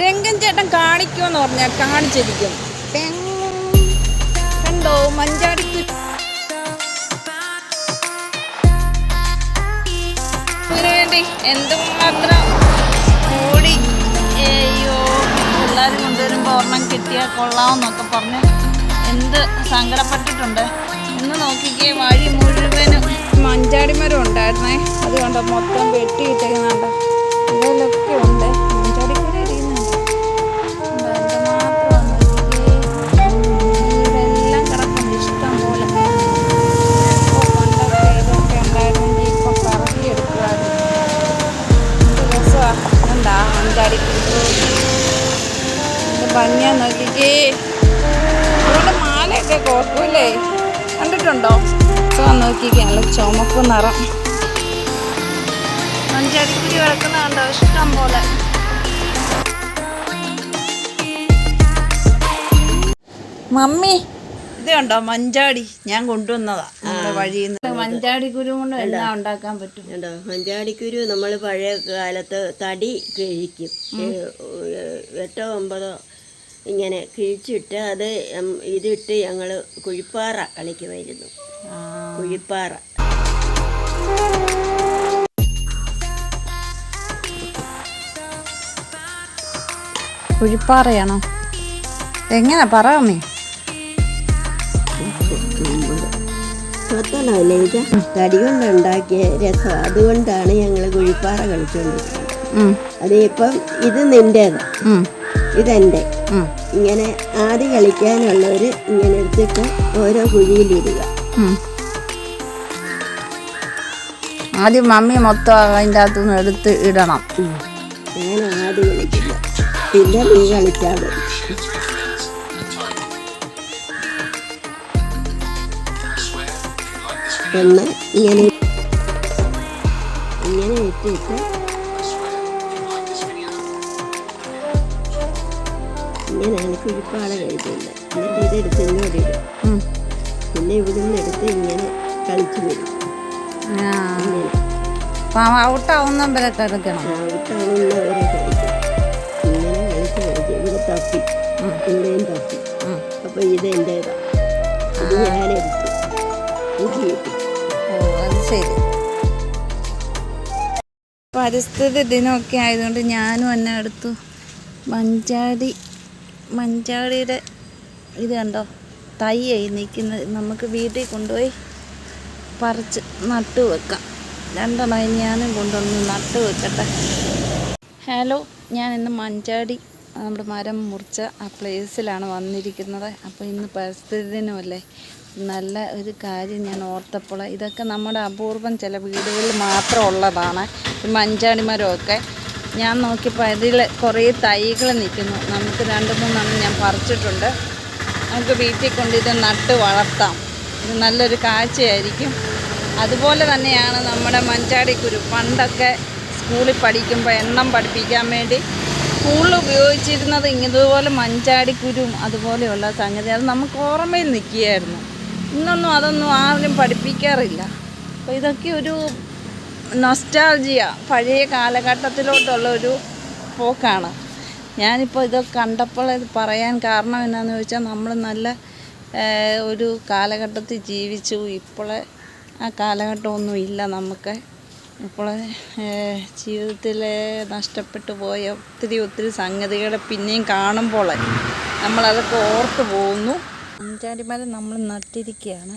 രംഗൻ ചേട്ടൻ കാണിക്കുമെന്ന് പറഞ്ഞാൽ കാണിച്ചിരിക്കും. കണ്ടോ മഞ്ചാടി വേണ്ടി എന്തുമാത്രം ഓടി അയ്യോ എല്ലാവരും കൊണ്ടുവരുമ്പോൾ ഒരെണ്ണം കിട്ടിയാൽ കൊള്ളാമെന്നൊക്കെ പറഞ്ഞ് എന്ത് സങ്കടപ്പെട്ടിട്ടുണ്ട്. ഇന്ന് നോക്കിക്കേ വഴി മുഴുവനും മഞ്ചാടിമരം ഉണ്ടായിരുന്നേ. അതുകൊണ്ട് കണ്ടോ മൊത്തം വെട്ടിയിട്ടേക്കുന്നുണ്ട്. ഭംഗിയാ നോക്കിക്കേ. അതുകൊണ്ട് മാലയൊക്കെ കുഴപ്പമില്ലേ കണ്ടിട്ടുണ്ടോ? സോ നോക്കിക്കേ നല്ല ചുമപ്പ് നിറം. മഞ്ചാടിക്കുരി കിടക്കുന്ന കണ്ടോ? ഇഷ്ടം പോലെ. മമ്മി ഇത് കണ്ടോ? മഞ്ചാടി ഞാൻ കൊണ്ടുവന്നതാ നമ്മുടെ വഴിയിൽ നിന്ന്. മഞ്ചാടി കുരു കൊണ്ട് എല്ലാം ഉണ്ടാക്കാൻ പറ്റും? കണ്ടോ? മഞ്ചാടിക്കുരു നമ്മൾ പഴയ കാലത്ത് തടി കഴിക്കും. എട്ടോ ഒമ്പതോ ഇങ്ങനെ കിഴിച്ചിട്ട് അത് ഇതിട്ട് ഞങ്ങൾ കുഴിപ്പാറ കളിക്കുമായിരുന്നു. കുഴിപ്പാറ. കുഴിപ്പാറയാണോ? എങ്ങനെ പറ മമ്മി മൊത്തമല്ലേ ഇത് തടി കൊണ്ടുണ്ടാക്കിയ രസം. അതുകൊണ്ടാണ് ഞങ്ങൾ കുഴിപ്പാറ കളിച്ചുകൊണ്ടിരിക്കുന്നത് അത് ഇപ്പം ഇത് നിന്റേതാണ് ഇതെന്റെ ഇങ്ങനെ ആദ്യ കളിക്കാനുള്ളവർ ഇങ്ങനെ എടുത്തിട്ട് ഓരോ കുഴിയിലിടുക. ആദ്യം മമ്മി മൊത്തം അതിന്റെ അകത്തു നിന്ന് എടുത്ത് ഇടണം. ഞാൻ ആദ്യം കളിക്കില്ല പിന്നെ നീ കളിച്ചാൽ മതി ഒന്ന് ഇങ്ങനെ ഇങ്ങനെ ഇട്ടിട്ട് ഇങ്ങനെയാണ് കുഴിപ്പാട കഴിക്കുന്നത് എന്നിട്ട് ഇതെടുത്ത് ഇങ്ങോട്ട് ഇടും. പിന്നെ പിന്നെ നിന്ന് എടുത്ത് ഇങ്ങനെ കളിച്ചു വരും. ആ. ഇങ്ങനെ. അപ്പം ഔട്ടാവുന്ന വരെ കിടക്കണം ഔട്ടാവുന്നവരെ കളിക്കും ഇങ്ങനെ കളിച്ച് കളിച്ച് ഇവിടെ തപ്പി. ഇവിടെയും തപ്പി. ഉം. അപ്പോൾ ഇത് എന്റേതാണ് ഇത് ഞാനെടുത്തു. എനിക്ക് കിട്ടി. ഓ അത് ശരി. പരിസ്ഥിതി ദിനമൊക്കെ ആയതുകൊണ്ട് ഞാനും എന്നെ എടുത്തു. മഞ്ചാടി മഞ്ചാടിയുടെ ഇത് കണ്ടോ? തൈയായി നിൽക്കുന്നത് നമുക്ക് വീട്ടിൽ കൊണ്ടുപോയി പറിച്ച് നട്ടു വെക്കാം. രണ്ടെണ്ണം ഇനി ഞാനും കൊണ്ടുവന്ന് നട്ടു വെക്കട്ടെ. ഹലോ ഞാൻ ഇന്ന് മഞ്ചാടി നമ്മുടെ മരം മുറിച്ച ആ പ്ലേസിലാണ് വന്നിരിക്കുന്നത്. അപ്പോൾ ഇന്ന് പരിസ്ഥിതി ദിനമല്ലേ നല്ല ഒരു കാര്യം ഞാൻ ഓർത്തപ്പോൾ ഇതൊക്കെ നമ്മുടെ അപൂർവം ചില വീടുകളിൽ മാത്രം ഉള്ളതാണ്. ഈ മഞ്ചാടി മരമൊക്കെ ഞാൻ നോക്കിയപ്പോൾ അതിൽ കുറേ തൈകൾ നിൽക്കുന്നു. നമുക്ക് രണ്ട് മൂന്നെണ്ണം ഞാൻ പറിച്ചിട്ടുണ്ട്. നമുക്ക് വീട്ടിൽ കൊണ്ട് ഇത് നട്ട് വളർത്താം. ഇത് നല്ലൊരു കാഴ്ചയായിരിക്കും. അതുപോലെ തന്നെയാണ് നമ്മുടെ മഞ്ചാടി കുരു പണ്ടൊക്കെ സ്കൂളിൽ പഠിക്കുമ്പോൾ എണ്ണം പഠിപ്പിക്കാൻ വേണ്ടി സ്കൂളിൽ ഉപയോഗിച്ചിരുന്നത് ഇതുപോലെ മഞ്ചാടിക്കുരും അതുപോലെയുള്ള സംഗതി. അത് നമുക്ക് ഓർമ്മയിൽ നിൽക്കുകയായിരുന്നു. ഇന്നൊന്നും അതൊന്നും ആരും പഠിപ്പിക്കാറില്ല. അപ്പോൾ ഇതൊക്കെ ഒരു നൊസ്റ്റാൾജിയ പഴയ കാലഘട്ടത്തിലോട്ടുള്ള ഒരു പോക്കാണ്. ഞാനിപ്പോൾ ഇത് കണ്ടപ്പോൾ ഇത് പറയാൻ കാരണം എന്നാന്ന് ചോദിച്ചാൽ നമ്മൾ നല്ല ഒരു കാലഘട്ടത്തിൽ ജീവിച്ചു. ഇപ്പോൾ ആ കാലഘട്ടമൊന്നും ഇല്ല നമുക്ക്. ഇപ്പോൾ ജീവിതത്തിൽ നഷ്ടപ്പെട്ടു പോയ ഒത്തിരി ഒത്തിരി സംഗതികൾ പിന്നെയും കാണുമ്പോൾ നമ്മളതൊക്കെ ഓർത്ത് പോകുന്നു. അഞ്ചാരിമാരെ നമ്മൾ നട്ടിരിക്കുകയാണ്